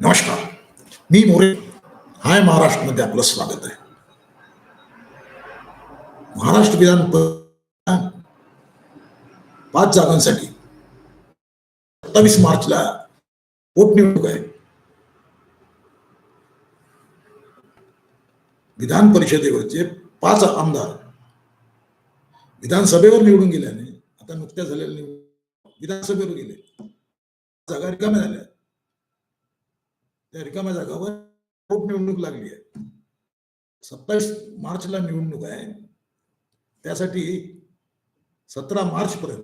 नमस्कार. मी मोरे. हाय महाराष्ट्रमध्ये आपलं स्वागत आहे. महाराष्ट्र विधान पाच जागांसाठी सत्तावीस मार्चला पोटनिवडणूक आहे. विधान परिषदेवरचे पाच आमदार विधानसभेवर निवडून गेल्याने आता नुकत्या झालेल्या निवडून विधानसभेवर गेले. जागा रिकाम्या झाल्या. त्या रिकाम्या जागावर पोटनिवडणूक लागली आहे सत्तावीस मार्चला निवडणूक आहे त्यासाठी सतरा मार्च पर्यंत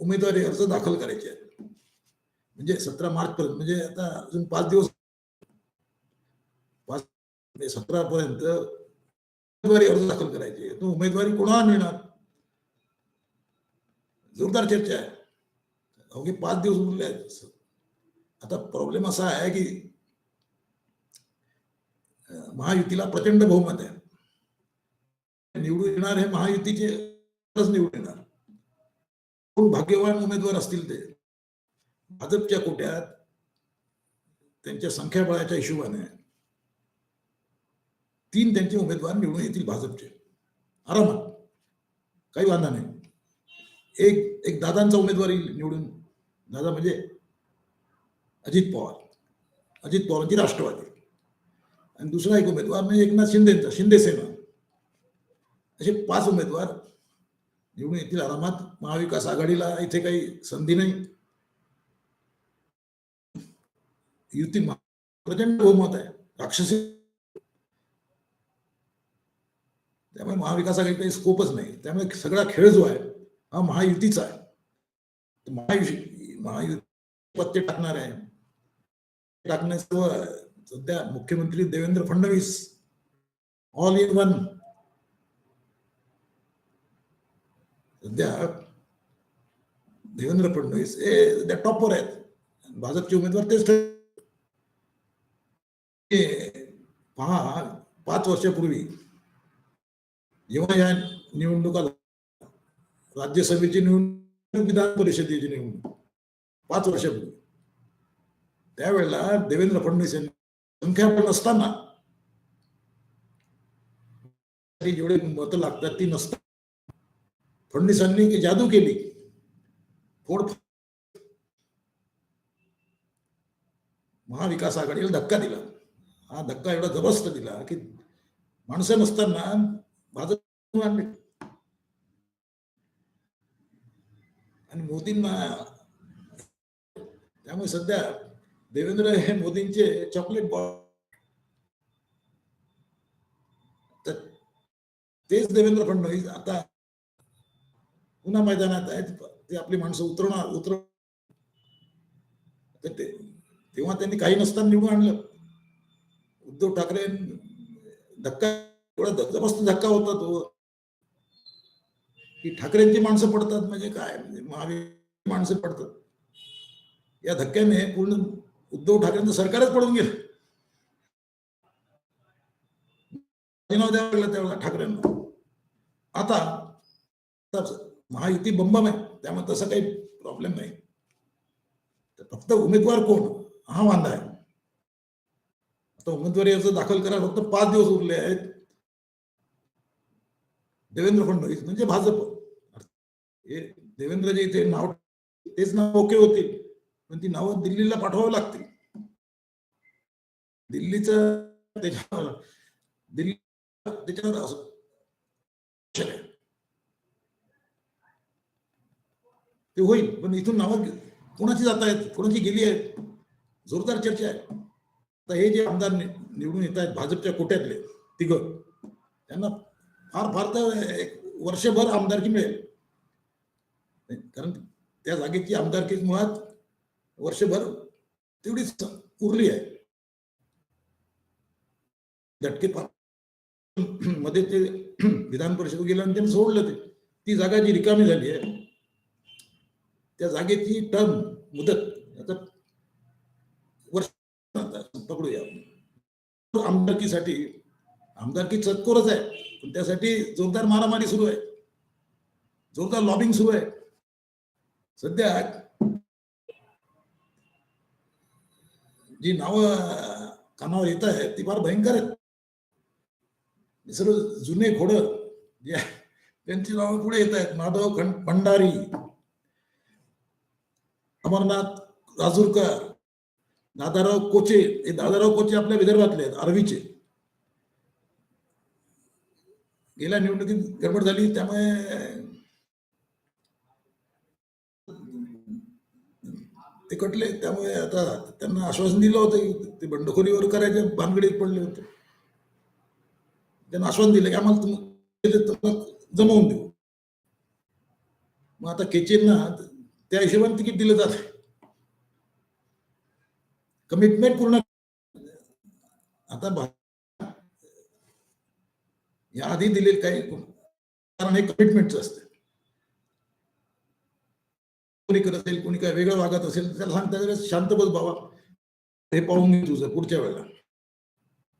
उमेदवारी अर्ज़ दाखल करायचे आहेत। म्हणजे सतरा मार्च पर्यंत, म्हणजे आता अजून पाच दिवस पाच सतरा पर्यंत उमेदवारी अर्ज़ दाखल करायचे तो उमेदवारी कोणाला मिळणार? जोरदार चर्चा आहे। अवघे पाच दिवस उरले आहेत। आता प्रॉब्लेम असा आहे की महायुतीला प्रचंड बहुमत आहे. निवडून येणार हे महायुतीचे निवडून येणार. कोण भाग्यवान उमेदवार असतील ते? भाजपच्या कोट्यात त्यांच्या संख्याबळाच्या हिशोबाने तीन त्यांचे उमेदवार निवडून येतील भाजपचे. आरामात. काही वांधा नाही. एक एक दादांचा उमेदवार येईल निवडून. दादा म्हणजे अजित पवार. अजित पवारांची राष्ट्रवादी. आणि दुसरा एक उमेदवार म्हणजे एकनाथ शिंदेचा शिंदे सेना. असे पाच उमेदवार निवडून येतील आरामात. महाविकास आघाडीला इथे काही संधी नाही. युती महा- प्रचंड बहुमत आहे. राक्षसी. त्यामुळे महाविकास आघाडी काही स्कोपच नाही. त्यामुळे सगळा खेळ जो आहे हा महायुतीचा आहे. महायुती महायुती पत्ते टाकणार आहे. टाकण्यास सध्या मुख्यमंत्री Devendra Fadnavis all in one सध्या देवेंद्र फडणवीस हे सध्या टॉपवर आहेत. भाजपचे उमेदवार तेच पहा पाच वर्षापूर्वी जेव्हा या निवडणुका राज्यसभेची निवडणूक विधान परिषदेची निवडणूक पाच वर्षापूर्वी. त्यावेळेला देवेंद्र फडणवीस यांनी संख्याबळ नसताना जेवढे मतं लागतात ती नसतात. फडणवीसांनी की जादू केली फोड महाविकास आघाडीला धक्का दिला. हा धक्का एवढा जबरदस्त दिला की माणसं नसताना भाजप आणले. आणि मोदींना त्यामुळे सध्या देवेंद्र हे मोदींचे चॉकलेट बॉल तर तेच देवेंद्र फडणवीस आता पुन्हा मैदानात आहेत ते आपली माणसं उतरवणार उतर तर तेव्हा त्यांनी काही नसताना निवडून आणलं. उद्धव ठाकरे धक्का एवढा जबरदस्त धक्का होता तो. की ठाकरेंची माणसं पडतात म्हणजे काय? म्हणजे महावीर माणसं पडतात. या धक्क्याने पूर्ण उद्धव ठाकरेंचं सरकारच पडून गेलं. राजीनामा द्यावा लागला त्यावेळेला ठाकरेंना. आता महायुती बंबम आहे त्यामुळे तसं काही प्रॉब्लेम नाही. फक्त उमेदवार कोण? हा वांदा आहे. आता उमेदवारी अर्ज दाखल करा फक्त पाच दिवस उरले आहेत. देवेंद्र फडणवीस म्हणजे भाजप. हे देवेंद्र जे इथे नाव तेच नाव ओके होतील. पण ती नावं दिल्लीला पाठवावी लागतील. दिल्लीचं त्याच्यावर दिल्ली त्याच्यावर असं ते होईल पण इथून नावं कोणाची जात आहेत कोणाची गेली आहेत? जोरदार चर्चा आहे. आता हे जे आमदार निवडून येत आहेत भाजपच्या कोट्यातले तिघ त्यांना फार फार तर एक वर्षभर आमदारकी मिळेल. कारण त्या जागेची आमदारकी मुळात वर्षभर तेवढीच उरली आहे. झटके मध्ये ते विधान परिषद गेलं आणि त्यांनी सोडलं ते. ती जागा जी रिकामी झाली आहे त्या जागेची टर्म मुदत आता वर्ष पकडूया आमदारकीसाठी आमदारकी चतकोरच आहे पण त्यासाठी जोरदार मारामारी सुरू आहे. जोरदार लॉबिंग सुरू आहे. सध्या जी नावं कानावर येत आहेत ती फार भयंकर आहेत. सर्व जुने घोड जे त्यांची नावं पुढे येत आहेत माधव खंड भंडारी अमरनाथ राजूरकर दादाराव कोचे हे दादाराव कोचे आपल्या विदर्भातले आहेत आर्वीचे. गेल्या निवडणुकीत गडबड झाली त्यामुळे ते कटले त्यामुळे आता त्यांना आश्वासन दिलं होतं की ते बंडखोरीवर करायचे भानगडीत पडले होते. त्यांना आश्वासन दिलं की आम्हाला तुम्ही तुम्हाला जमवून देऊ. मग आता केचेंना त्या हिशोबाने तिकीट दिलं जात कमिटमेंट पूर्ण आता या आधी दिलेलं काही कारण हे कमिटमेंटचं असतं. कोणी करत असेल कोणी काय वेगळं वागत असेल त्याला सांगता त्यावेळेस शांत बस बाबा. हे पाहून घे तुझं पुढच्या वेळेला.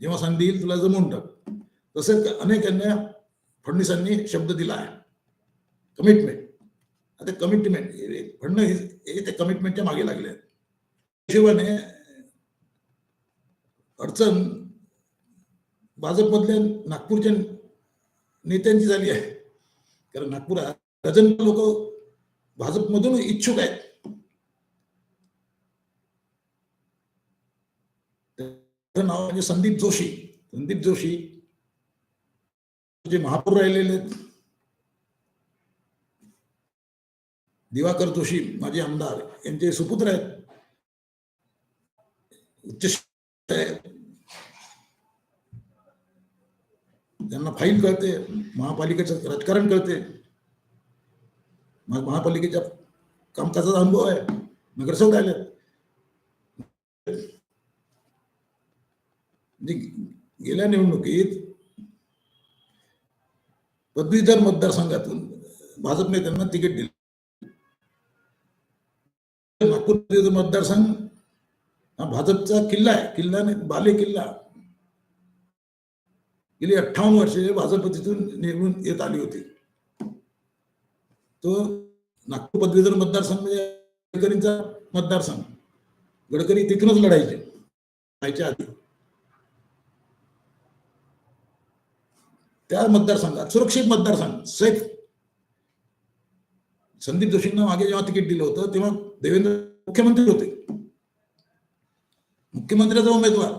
जेव्हा संधी येईल तुला जमवून टाक. तसेच अनेकांना फडणवीसांनी शब्द दिला आहे. कमिटमेंट आता कमिटमेंट फडणवीस हे त्या कमिटमेंटच्या मागे लागले आहेत. हिशोबाने अडचण भाजपमधल्या नागपूरच्या नेत्यांची झाली आहे. कारण नागपुरात डझन लोक भाजपमधून इच्छुक आहेत. त्याचं नाव म्हणजे संदीप जोशी. संदीप जोशी जे महापौर राहिलेले आहेत. दिवाकर जोशी माजी आमदार यांचे सुपुत्र आहेत. उच्च त्यांना फाईल कळते. महापालिकेचं राजकारण कळते. मग महापालिकेच्या कामकाजाचा अनुभव आहे. नगरसेवक राहिले म्हणजे गेल्या निवडणुकीत पदवीधर मतदारसंघातून भाजपने त्यांना तिकीट दिले. नागपूर पदवीधर मतदारसंघ हा भाजपचा किल्ला आहे. किल्ला नाही बाले किल्ला. गेली अठ्ठावन्न वर्षे भाजप तिथून निवडून येत आली होती. तो नागपूर पदवीधर मतदारसंघ म्हणजे गडकरींचा मतदारसंघ. गडकरी तिथूनच लढायचे. व्हायच्या आधी. त्या मतदारसंघात सुरक्षित मतदारसंघ सेफ संदीप जोशींना मागे जेव्हा तिकीट दिलं होतं तेव्हा देवेंद्र मुख्यमंत्री होते. मुख्यमंत्र्याचा उमेदवार.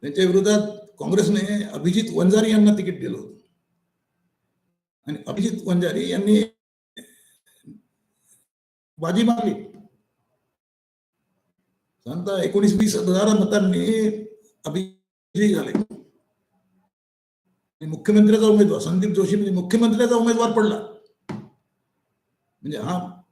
त्यांच्या विरोधात काँग्रेसने अभिजित वंजारी यांना तिकीट दिलं होतं. आणि अभिजित वंजारी यांनी बाजी मारली. साधारणतः एकोणीस वीस हजार मतांनी अभिजयी झाले. मुख्यमंत्र्याचा उमेदवार संदीप जोशी म्हणजे मुख्यमंत्र्याचा उमेदवार पडला. म्हणजे हा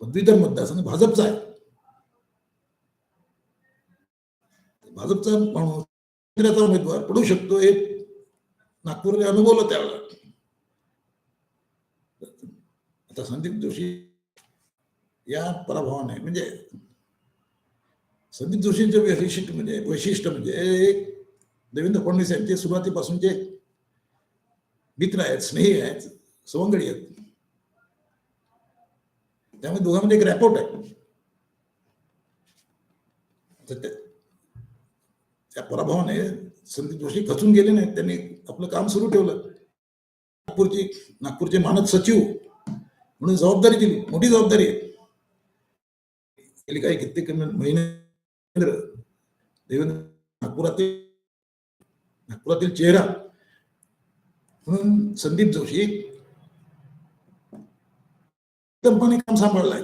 पदवीधर मतदारसंघ भाजपचा आहे. भाजपचा माणूस उमेदवार पडू शकतो हे नागपूरने अनुभवलं त्यावेळेला. आता संदीप जोशी या पराभवाने म्हणजे संदीप जोशींचे वैशिष्ट्य म्हणजे वैशिष्ट्य म्हणजे एक देवेंद्र फडणवीस यांचे सुरुवातीपासूनचे मित्र आहेत स्नेही आहेत सवंगडी आहेत त्यामुळे दोघांमध्ये एक रॅपोर्ट आहे. तर त्या- त्या पराभवाने संदीप जोशी खचून गेले नाहीत त्यांनी आपलं काम सुरू ठेवलं. नागपूरची नागपूरचे मानद सचिव म्हणून जबाबदारी दिली मोठी जबाबदारी आहे. गेली काही कित्येक महिने देवेंद्र नागपुरातील नागपुरातील चेहरा म्हणून संदीप जोशी एकदमपणे काम सांभाळलंय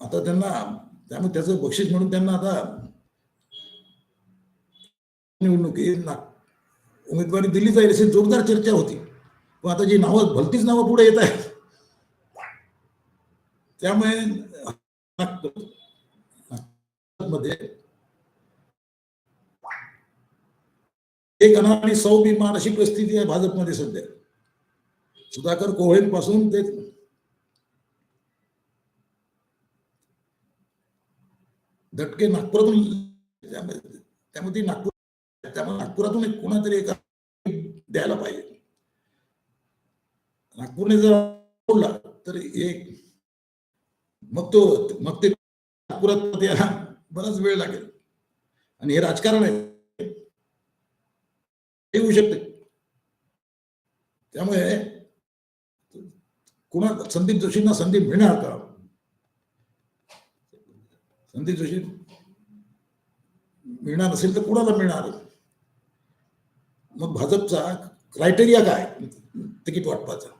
आता त्यांना त्यामुळे त्याचं बक्षीस म्हणून त्यांना आता निवडणुकीना उमेदवारी दिली जाईल अशी जोरदार चर्चा होती पण आता जी नावं भलतीच नावं पुढे येत आहेत त्यामुळे नागपूर- एक अना आणि सौ बिमान अशी परिस्थिती आहे भाजपमध्ये सध्या. सुधाकर कोहलपासून ते धटके नागपुरातून त्यामुळे ती नागपूर त्यामुळे नागपुरातून एक कोणातरी एक द्यायला पाहिजे. नागपूरने जर बोलला तर एक मग तो मग ते नागपुरात यायला बराच वेळ लागेल. आणि हे राजकारण आहे. हे होऊ शकते. त्यामुळे कुणा संदीप जोशींना संधी मिळणार का? संदीप जोशी मिळणार नसेल तर कुणाला मिळणार? मग भाजपचा क्रायटेरिया काय? तिकीट वाटपाचा.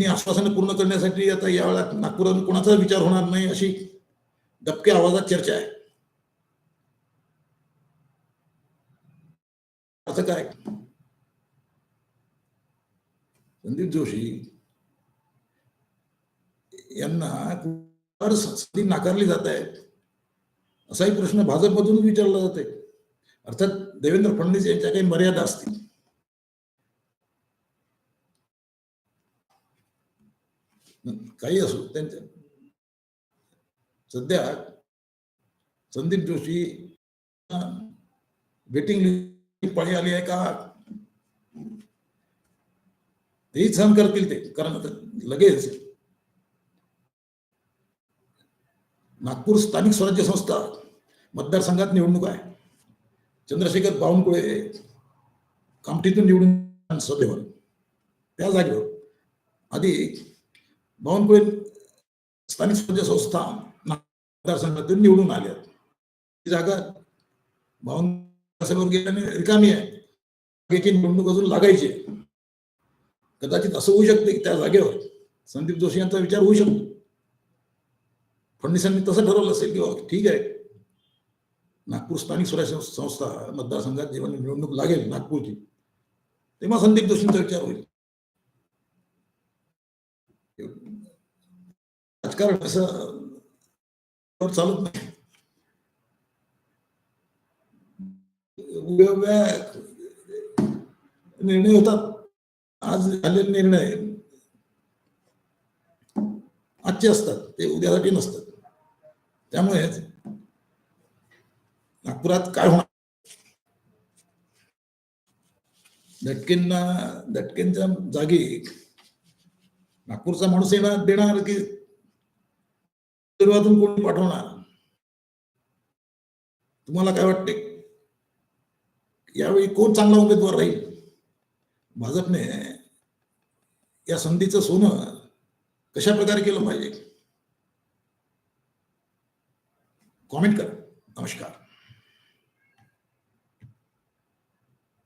त्यांनी आश्वासनं पूर्ण करण्यासाठी आता यावेळेला नागपुरात कोणाचा विचार होणार नाही अशी दबक्या आवाजात चर्चा आहे. असं काय? संदीप जोशी यांना संधी नाकारली जात आहे? असाही प्रश्न भाजपमधून विचारला जाते अर्थात देवेंद्र फडणवीस यांच्या काही मर्यादा असतील. काही असो त्यांच्या सध्या संदीप जोशी वेटिंग पाळी आली आहे का? तेही सहन करतील ते कारण आता लगेच नागपूर स्थानिक स्वराज्य संस्था मतदारसंघात निवडणूक आहे. चंद्रशेखर बावनकुळे कामठीतून निवडून सभेवर त्या जागेवर. आधी बावनकुळे स्थानिक स्वराज्य संस्था मतदारसंघातून निवडून आल्या ती जागा बावनकुळे सभेवर गेल्याने रिकामी आहे. निवडणूक अजून लागायची आहे. कदाचित असं होऊ शकते की त्या जागेवर संदीप जोशी यांचा विचार होऊ शकतो. फडणवीसांनी तसं ठरवलं असेल की बाबा ठीक आहे. नागपूर स्थानिक स्वराज्य संस्था मतदारसंघात जेव्हा निवडणूक लागेल नागपूरची तेव्हा संदीप जोशींचा विचार होईल. राजकारण असं चालत नाही. निर्णय होतात. आज झालेले निर्णय आजचे असतात ते उद्यासाठी नसतात. त्यामुळे नागपुरात काय होणार? दटकेंना दटकेंच्या जागी नागपूरचा माणूस येणार देणार की विदर्भातून कोणी पाठवणार? तुम्हाला काय वाटते? यावेळी कोण चांगला उमेदवार राहील? भाजपने या संधीचं सोनं कशा प्रकारे केलं पाहिजे? कॉमेंट करा. नमस्कार.